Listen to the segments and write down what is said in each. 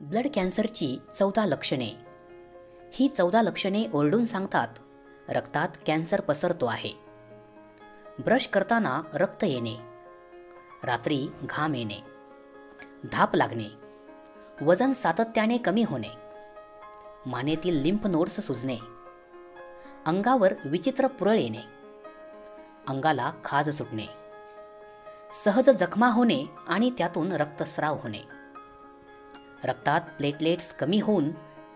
Blood कॅन्सरची चौदा लक्षणे. ही चौदा लक्षणे ओरडून सांगतात रक्तात कॅन्सर पसरतो आहे. ब्रश करताना रक्त येणे. रात्री घाम येणे. धाप लागणे. वजन सातत्याने कमी होणे. मानेतील लिंफ नोड्स सुजणे. अंगावर विचित्र पुरळ येणे. अंगाला खाज सुटणे. सहज जखमा होणे आणि त्यातून रक्तस्राव होणे. रक्तात प्लेटलेट्स कमी होऊन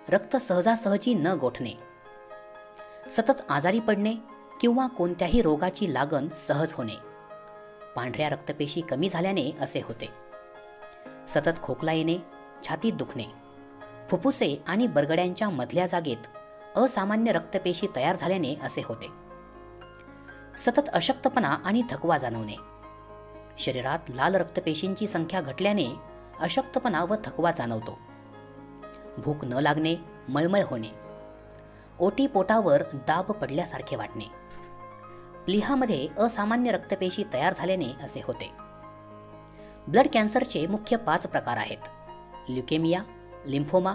रक्त सहजासहजी न गोठणे. सतत आजारी पडणे किंवा कोणत्याही रोगाची लागण सहज होणे. पांढऱ्या रक्तपेशी कमी झाल्याने असे होते. सतत खोकला येणे छातीत दुखणे. फुफ्फुसे आणि बरगड्यांच्या मधल्या जागेत असामान्य रक्तपेशी तयार झाल्याने असे होते. सतत अशक्तपणा आणि थकवा जाणवणे. शरीरात लाल रक्तपेशींची संख्या घटल्याने अशक्तपणा व थकवा जाणवतो. भूक न लागणे मळमळ होणे ओटी पोटावर दाब पडल्यासारखे वाटणे. प्लिहामध्ये असामान्य रक्तपेशी तयार झाल्याने असे होते. ब्लड कॅन्सरचे मुख्य पाच प्रकार आहेत. ल्युकेमिया लिम्फोमा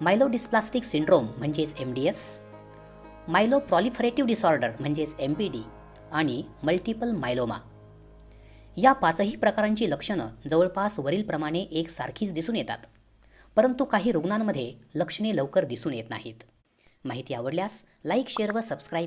मायलोडिस्प्लास्टिक सिंड्रोम म्हणजेच M D S myeloproliferative disorder म्हणजेच एम पी डी आणि मल्टिपल मायलोमा. या पाचही प्रकारांची लक्षणं जवळपास वरीलप्रमाणे एकसारखीच दिसून येतात. परंतु काही रुग्णांमध्ये लक्षणे लवकर दिसून येत नाहीत. माहिती आवडल्यास लाईक शेअर व सबस्क्राईब